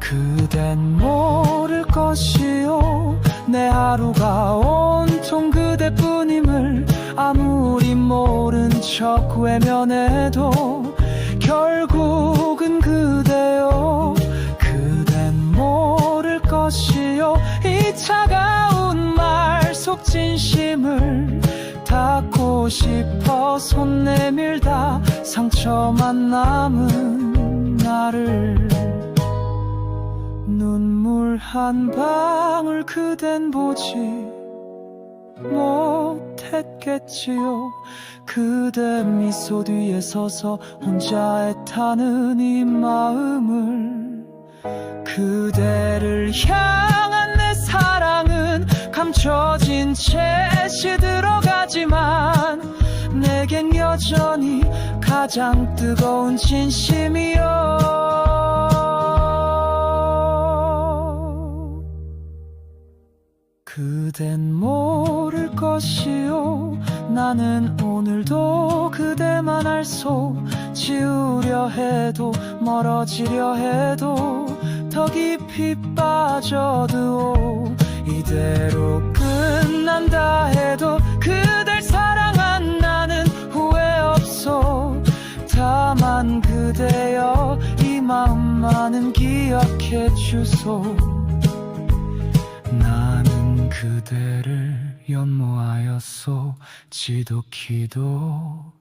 그댄 모를 것이요. 내 하루가 온통 그대뿐임을 아무리 모른 척 외면해도 결국은 그대요. 그댄 모를 것이요. 이 차가운 말 속 진심을 닿고 싶어 손 내밀다. 상처만 남은 나를 눈물 한 방울 그댄 보지 못했겠지요. 그대 미소 뒤에 서서 혼자 애타는 이 마음을 그대를 향한 내 사랑은 감춰진 채 시들어가지만 내겐 여전히 가장 뜨거운 진심이요 그댄 모를 것이요 나는 오늘도 그대만 알소. 지우려 해도 멀어지려 해도 더 깊이 빠져도 이대로 끝난다 해도 그댈 사랑한 나는 후회 없소. 다만 그대여 이 마음만은 기억해 주소. 나는 그대를 연모하였소. 지독히도